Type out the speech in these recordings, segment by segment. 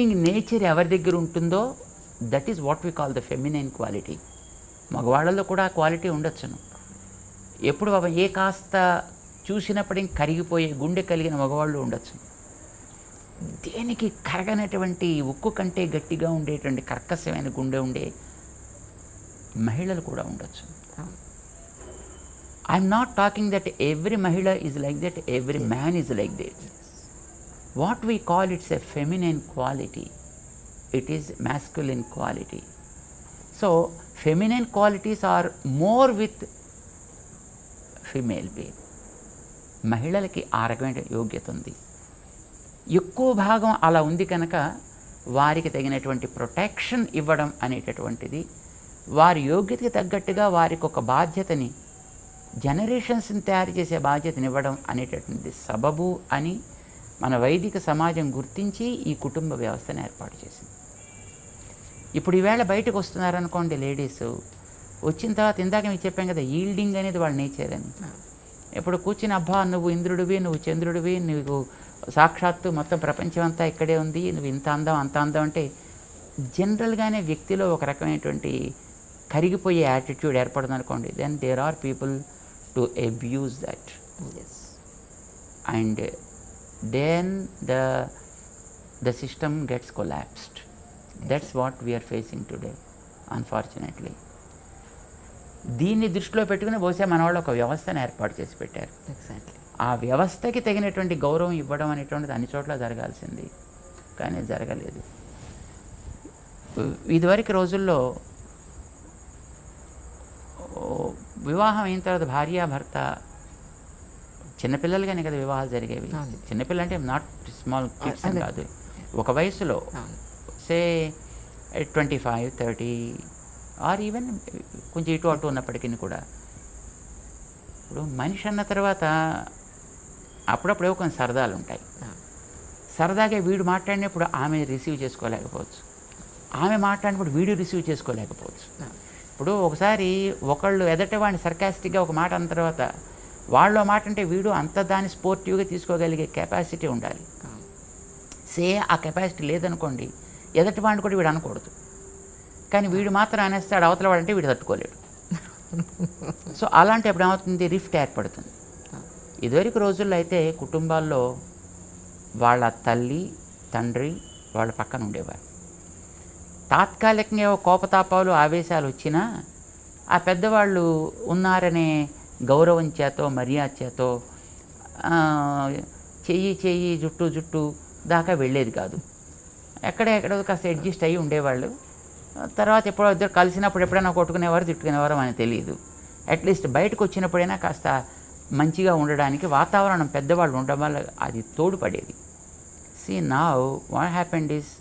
Yielding nature ఎవరి దగ్గర ఉంటుందో that is what we call the feminine quality మగవాళ్ళలో కూడా ఆ క్వాలిటీ ఉండొచ్చును. ఎప్పుడు పాపం ఏ కాస్త చూసినప్పటికీ కరిగిపోయే గుండె కలిగిన మగవాళ్ళు ఉండొచ్చు. దేనికి కరగనటువంటి ఉక్కు కంటే గట్టిగా ఉండేటువంటి కర్కశమైన గుండె ఉండే మహిళలు కూడా ఉండొచ్చు. I'm not talking that every మహిళ is like that every man is like that what we call it's a feminine quality it is masculine quality so feminine qualities are more with female being మహిళలకి ఆ రకమైన యోగ్యత ఉంది. ఎక్కువ భాగం అలా ఉంది కనుక వారికి తగినటువంటి ప్రొటెక్షన్ ఇవ్వడం అనేటటువంటిది వారి యోగ్యతకి తగ్గట్టుగా వారికి ఒక బాధ్యతని జనరేషన్స్ని తయారు చేసే బాధ్యతనివ్వడం అనేటటువంటిది సబబు అని మన వైదిక సమాజం గుర్తించి ఈ కుటుంబ వ్యవస్థను ఏర్పాటు చేసింది. ఇప్పుడు ఈవేళ బయటకు వస్తున్నారనుకోండి లేడీస్ వచ్చిన తర్వాత ఇందాక మీకు చెప్పాం కదా ఈల్డింగ్ అనేది వాళ్ళ నేచర్ అని ఇప్పుడు కూర్చుని అబ్బా నువ్వు ఇంద్రుడివి నువ్వు చంద్రుడివి నువ్వు సాక్షాత్తు మొత్తం ప్రపంచం అంతా ఇక్కడే ఉంది నువ్వు ఇంత అందం అంత అందం అంటే జనరల్గానే వ్యక్తిలో ఒక రకమైనటువంటి కరిగిపోయే యాటిట్యూడ్ ఏర్పడుతుంది అనుకోండి then there are people to abuse that is and then the the system gets collapsed. That's what we are facing today unfortunately. దీన్ని దృష్టిలో పెట్టుకుని బహుశా మన వాళ్ళు ఒక వ్యవస్థను ఏర్పాటు చేసి పెట్టారు. ఆ వ్యవస్థకి తగినటువంటి గౌరవం ఇవ్వడం అనేటువంటిది అన్ని చోట్ల జరగాల్సింది కానీ జరగలేదు. ఇదివరకు రోజుల్లో వివాహం అయిన తర్వాత భార్య భర్త చిన్నపిల్లలుగానే కదా వివాహాలు జరిగేవి అవును. చిన్నపిల్లలు అంటే నాట్ స్మాల్ కిడ్స్ అని. కాదు ఒక వయసులో say twenty five thirty or even కొంచెం ఇటు అటు ఉన్నప్పటికీ కూడా ఇప్పుడు మనిషి అన్న తర్వాత అప్పుడప్పుడు కొన్ని సరదాలు ఉంటాయి. సరదాగా వీడు మాట్లాడినప్పుడు ఆమె రిసీవ్ చేసుకోలేకపోవచ్చు ఆమె మాట్లాడినప్పుడు వీడు రిసీవ్ చేసుకోలేకపోవచ్చు. ఇప్పుడు ఒకసారి ఒకళ్ళు ఎదట వాడిని సర్కాస్టిక్గా ఒక మాట అన్న తర్వాత వాళ్ళు మాట అంటే వీడు అంత దాన్ని స్పోర్టివ్గా తీసుకోగలిగే కెపాసిటీ ఉండాలి. సే ఆ కెపాసిటీ లేదనుకోండి ఎదటి వాడిని కూడా వీడు అనకూడదు. కానీ వీడు మాత్రం అనేస్తాడు అవతల వాడంటే వీడు తట్టుకోలేడు. సో అలాంటప్పుడు ఏమవుతుంది? రిఫ్ట్ ఏర్పడుతుంది. ఇదివరకు రోజుల్లో అయితే కుటుంబాల్లో వాళ్ళ తల్లి తండ్రి వాళ్ళ పక్కన ఉండేవారు. తాత్కాలికంగా కోపతాపాలు ఆవేశాలు వచ్చినా ఆ పెద్దవాళ్ళు ఉన్నారనే గౌరవం చేతో మర్యాద చేతో చెయ్యి చెయ్యి జుట్టు జుట్టు దాకా వెళ్ళేది కాదు. ఎక్కడే ఎక్కడో కాస్త అడ్జస్ట్ అయ్యి ఉండేవాళ్ళు. తర్వాత ఎప్పుడో ఇద్దరు కలిసినప్పుడు ఎప్పుడైనా కొట్టుకునేవారు తిట్టుకునేవారు అని తెలియదు. అట్లీస్ట్ బయటకు వచ్చినప్పుడైనా కాస్త మంచిగా ఉండడానికి వాతావరణం పెద్దవాళ్ళు ఉండడం వల్ల అది తోడ్పడేది. సీ నా what happened is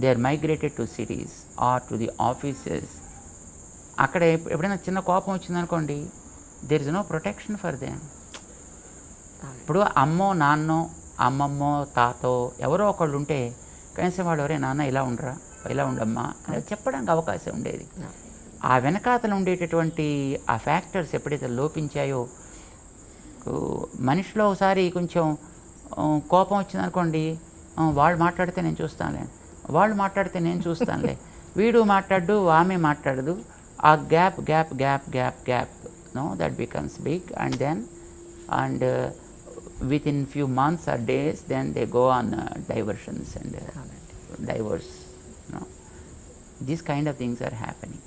they are migrated to cities or to the offices అక్కడ ఎప్పుడైనా చిన్న కోపం వచ్చిందనుకోండి there is no protection for them. ఇప్పుడు అమ్మో నాన్నో అమ్మమ్మో తాతో ఎవరో ఒకళ్ళు ఉంటే కనీసం వాళ్ళు ఎవరే నాన్న ఇలా ఉండరా? ఇలా ఉండమ్మా? అని చెప్పడానికి అవకాశం ఉండేది. ఆ వెనకాతలు ఉండేటటువంటి ఆ ఫ్యాక్టర్స్ ఎప్పుడైతే లోపించాయో మనిషిలో ఒకసారి కొంచెం కోపం వచ్చిందనుకోండి వాళ్ళు మాట్లాడితే నేను చూస్తానులే. వాళ్ళు మాట్లాడితే నేను చూస్తానులే. వీడు మాట్లాడు ఆమె మాట్లాడదు. ఆ gap gap gap gap gap no that becomes big and then and with in few months or days then they go on diversions and అవునండి. Divorce no these kind of things are happening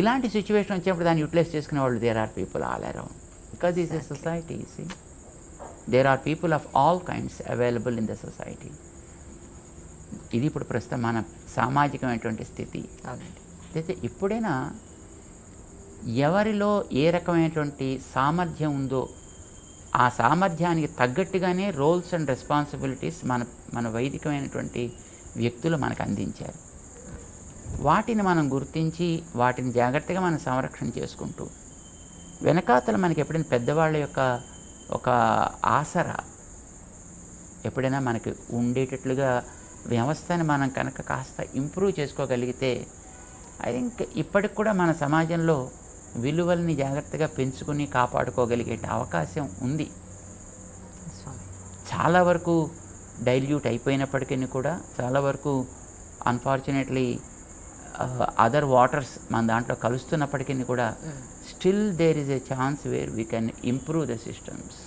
ఇలాంటి situation వచ్చినప్పుడు దాన్ని utilize చేసుకునే వాళ్ళు there are people all around because is a society see there are people of all kinds available in the society ఇది ఇప్పుడు ప్రస్తుతం మన సామాజికమైనటువంటి స్థితి. అయితే ఇప్పుడైనా ఎవరిలో ఏ రకమైనటువంటి సామర్థ్యం ఉందో ఆ సామర్థ్యానికి తగ్గట్టుగానే రోల్స్ అండ్ రెస్పాన్సిబిలిటీస్ మన మన వైదికమైనటువంటి వ్యక్తులు మనకు అందించారు. వాటిని మనం గుర్తించి వాటిని జాగ్రత్తగా మనం సంరక్షణ చేసుకుంటూ వెనకాతల మనకి ఎప్పుడైనా పెద్దవాళ్ళ యొక్క ఒక ఆసరా ఎప్పుడైనా మనకి ఉండేటట్లుగా వ్యవస్థని మనం కనుక కాస్త ఇంప్రూవ్ చేసుకోగలిగితే ఐ థింక్ ఇప్పటికి కూడా మన సమాజంలో విలువల్ని జాగ్రత్తగా పెంచుకుని కాపాడుకోగలిగే అవకాశం ఉంది. చాలా వరకు డైల్యూట్ అయిపోయినప్పటికీ కూడా చాలా వరకు అన్ఫార్చునేట్లీ అదర్ వాటర్స్ మన దాంట్లో కలుస్తున్నప్పటికీ కూడా still there is a chance where we can improve the systems